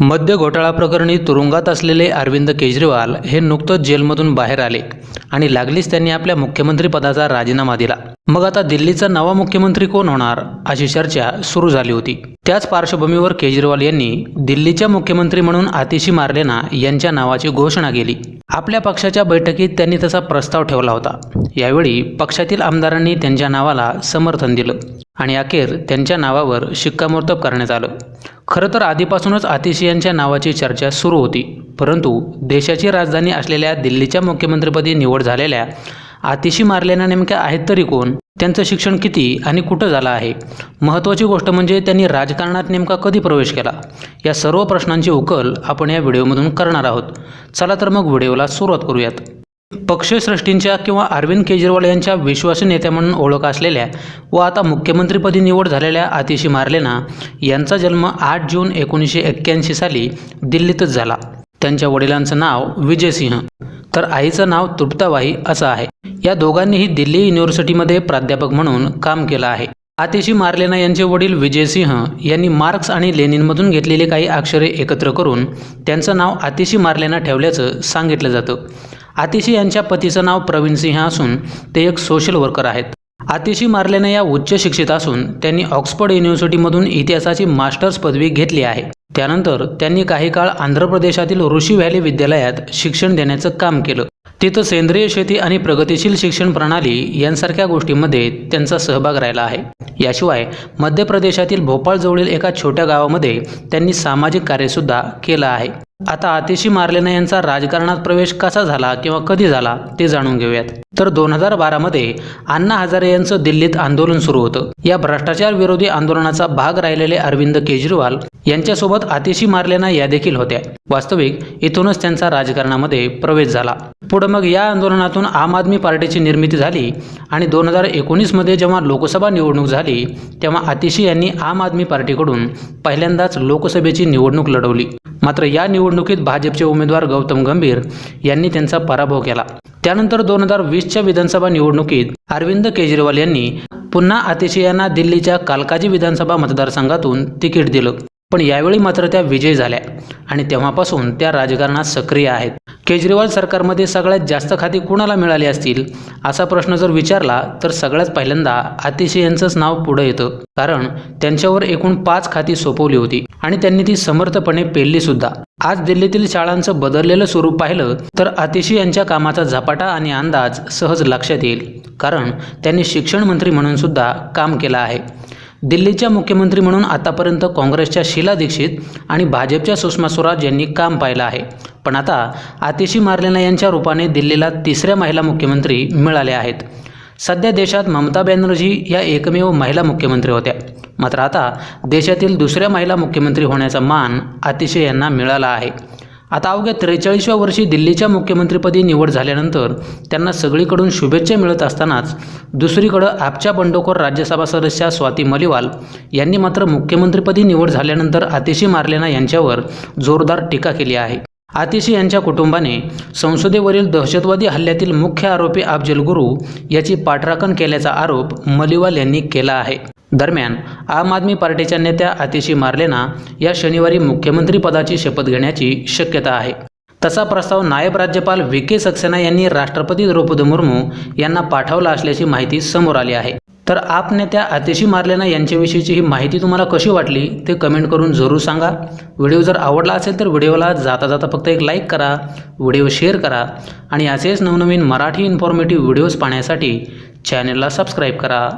मद्य घोटाळा प्रकरणी तुरुंगात असलेले अरविंद केजरीवाल हे नुकतंच जेलमधून बाहेर आले आणि लागलीच त्यांनी आपल्या मुख्यमंत्रीपदाचा राजीनामा दिला. मग आता दिल्लीचा नवा मुख्यमंत्री कोण होणार अशी चर्चा सुरू झाली होती. त्याच पार्श्वभूमीवर केजरीवाल यांनी दिल्लीच्या मुख्यमंत्री म्हणून आतिशी मार्लेना यांच्या नावाची घोषणा केली. आपल्या पक्षाच्या बैठकीत त्यांनी तसा प्रस्ताव ठेवला होता. यावेळी पक्षातील आमदारांनी त्यांच्या नावाला समर्थन दिलं आणि अखेर त्यांच्या नावावर शिक्कामोर्तब करण्यात आलं. खरं तर आधीपासूनच आतिशी यांच्या नावाची चर्चा सुरू होती. परंतु देशाची राजधानी असलेल्या दिल्लीच्या मुख्यमंत्रीपदी निवड झालेल्या आतिशी मारलेना नेमक्या आहेत तरी कोण? त्यांचं शिक्षण किती आणि कुठं झालं आहे? महत्त्वाची गोष्ट म्हणजे त्यांनी राजकारणात नेमका कधी प्रवेश केला? या सर्व प्रश्नांची उकल आपण या व्हिडिओमधून करणार आहोत. चला तर मग व्हिडिओला सुरुवात करूयात. पक्षश्रेष्ठींच्या किंवा अरविंद केजरीवाल यांच्या विश्वासू नेत्या म्हणून ओळख असलेल्या व आता मुख्यमंत्रीपदी निवड झालेल्या आतिशी मार्लेना यांचा जन्म आठ जून एकोणीसशे एक्क्याऐंशी साली दिल्लीतच झाला. त्यांच्या वडिलांचं नाव विजयसिंह तर आईचं नाव तुटताबाई असं आहे. या दोघांनीही दिल्ली युनिव्हर्सिटीमध्ये प्राध्यापक म्हणून काम केलं आहे. आतिशी मार्लेना यांचे वडील विजयसिंह यांनी मार्क्स आणि लेनिनमधून घेतलेली काही अक्षरे एकत्र करून त्यांचं नाव आतिशी मार्लेना ठेवल्याचं सांगितलं जातं. आतिशी यांच्या पतीचं नाव प्रवीण सिंह असून ते एक सोशल वर्कर आहेत. आतिशी मार्लेना या उच्च शिक्षित असून त्यांनी ऑक्सफर्ड युनिव्हर्सिटीमधून इतिहासाची मास्टर्स पदवी घेतली आहे. त्यानंतर त्यांनी काही काळ आंध्र प्रदेशातील ऋषी व्हॅली विद्यालयात शिक्षण देण्याचं काम केलं. तिथं सेंद्रिय शेती आणि प्रगतिशील शिक्षण प्रणाली यांसारख्या गोष्टींमध्ये त्यांचा सहभाग राहिला आहे. याशिवाय मध्य प्रदेशातील भोपाळजवळील एका छोट्या गावामध्ये त्यांनी सामाजिक कार्यसुद्धा केलं आहे. आता आतिशी मार्लेना यांचा राजकारणात प्रवेश कसा झाला किंवा कधी झाला ते जाणून घेऊयात. तर दोन हजार बारामध्ये अण्णा हजारे यांचं दिल्लीत आंदोलन सुरू होतं. या भ्रष्टाचार विरोधी आंदोलनाचा भाग राहिलेले अरविंद केजरीवाल यांच्यासोबत आतिशी मार्लेना या देखील होत्या. वास्तविक इथूनच त्यांचा राजकारणामध्ये प्रवेश झाला. पुढं मग या आंदोलनातून आम आदमी पार्टीची निर्मिती झाली आणि दोन हजार एकोणीसमध्ये जेव्हा लोकसभा निवडणूक झाली तेव्हा आतिशी यांनी आम आदमी पार्टीकडून पहिल्यांदाच लोकसभेची निवडणूक लढवली. मात्र या निवडणुकीत भाजपचे उमेदवार गौतम गंभीर यांनी त्यांचा पराभव केला. त्यानंतर दोन हजार वीसच्या विधानसभा निवडणुकीत अरविंद केजरीवाल यांनी पुन्हा आतिशी यांना दिल्लीच्या कालकाजी विधानसभा मतदारसंघातून तिकीट दिलं. पण यावेळी मात्र त्या विजयी झाल्या. आणि तेव्हापासून त्या राजकारणात सक्रिय आहेत. केजरीवाल सरकारमध्ये सगळ्यात जास्त खाती कुणाला मिळाली असतील? असा प्रश्न जर विचारला तर सगळ्यात पहिल्यांदा आतिशी यांचंच नाव पुढे येतं. कारण त्यांच्यावर एकूण पाच खाती सोपवली होती आणि त्यांनी ती समर्थपणे पेलली सुद्धा. आज दिल्लीतील शाळांचं बदललेलं स्वरूप पाहिलं तर आतिशी यांच्या कामाचा झपाटा आणि अंदाज सहज लक्षात येईल. कारण त्यांनी शिक्षण मंत्री म्हणून सुद्धा काम केलं आहे. दिल्लीच्या मुख्यमंत्री म्हणून आतापर्यंत काँग्रेसच्या शीला दीक्षित आणि भाजपच्या सुषमा स्वराज यांनी काम पाहिलं आहे. पण आता आतिशी मार्लेना यांच्या रूपाने दिल्लीला तिसऱ्या महिला मुख्यमंत्री मिळाल्या आहेत. सध्या देशात ममता बॅनर्जी या एकमेव महिला मुख्यमंत्री होत्या. मात्र आता देशातील दुसऱ्या महिला मुख्यमंत्री होण्याचा मान आतिशी यांना मिळाला आहे. आता अवघ्या त्रेचाळीसव्या वर्षी दिल्लीच्या मुख्यमंत्रीपदी निवड झाल्यानंतर त्यांना सगळीकडून शुभेच्छा मिळत असतानाच दुसरीकडं आपच्या बंडखोर राज्यसभा सदस्या स्वाती मलिवाल यांनी मात्र मुख्यमंत्रीपदी निवड झाल्यानंतर आतिशी मारलेना यांच्यावर जोरदार टीका केली आहे. आतिशी यांच्या कुटुंबाने संसदेवरील दहशतवादी हल्ल्यातील मुख्य आरोपी अफजल गुरु याची पाठराखण केल्याचा आरोप मलिवाल यांनी केला आहे. दरम्यान आम आदमी पार्टीच्या नेत्या आतिशी मार्लेना या शनिवारी मुख्यमंत्रीपदाची शपथ घेण्याची शक्यता आहे. तसा प्रस्ताव नायब राज्यपाल व्ही के सक्सेना यांनी राष्ट्रपती द्रौपदी मुर्मू यांना पाठवला असल्याची माहिती समोर आली आहे. तर आप नेत्या आतिशी मार्लेना यांच्याविषयीची ही माहिती तुम्हाला कशी वाटली ते कमेंट करून जरूर सांगा. व्हिडिओ जर आवडला असेल तर व्हिडिओला जाता जाता फक्त एक लाईक करा व्हिडिओ शेअर करा आणि असेच नवनवीन मराठी इन्फॉर्मेटिव्ह व्हिडिओज पाहण्यासाठी चॅनलला सबस्क्राईब करा.